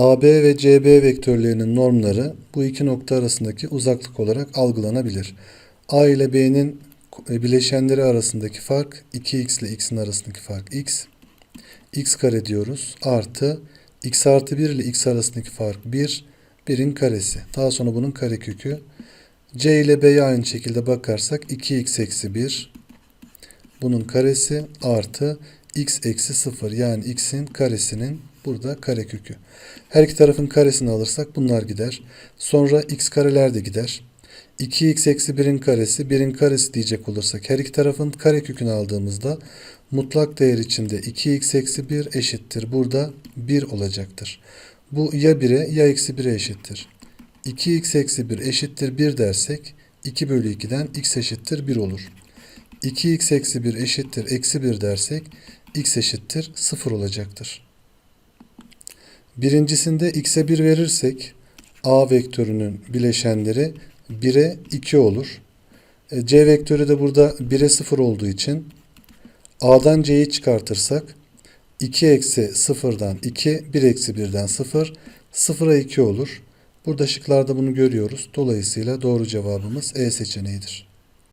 AB ve CB vektörlerinin normları bu iki nokta arasındaki uzaklık olarak algılanabilir. A ile B'nin e, bileşenleri arasındaki fark 2x ile x'in arasındaki fark x. x kare diyoruz. Artı x artı 1 ile x arasındaki fark 1. 1'in karesi. Daha sonra bunun karekökü. C ile B'ye aynı şekilde bakarsak 2x eksi 1. Bunun karesi artı x eksi 0 yani x'in karesinin burada karekökü. Her iki tarafın karesini alırsak bunlar gider. Sonra x kareler de gider. 2x eksi 1'in karesi 1'in karesi diyecek olursak her iki tarafın karekökünü aldığımızda mutlak değer içinde 2x eksi 1 eşittir. Burada 1 olacaktır. Bu ya 1'e ya eksi 1'e eşittir. 2x eksi 1 eşittir 1 dersek 2 bölü 2'den x eşittir 1 olur. 2x eksi 1 eşittir eksi 1 dersek x eşittir 0 olacaktır. Birincisinde x'e 1 verirsek a vektörünün bileşenleri 1'e 2 olur. E, C vektörü de burada 1'e 0 olduğu için a'dan c'yi çıkartırsak 2 eksi 0'dan 2, 1 eksi 1'den 0, 0'a 2 olur. Burada şıklarda bunu görüyoruz. Dolayısıyla doğru cevabımız E seçeneğidir.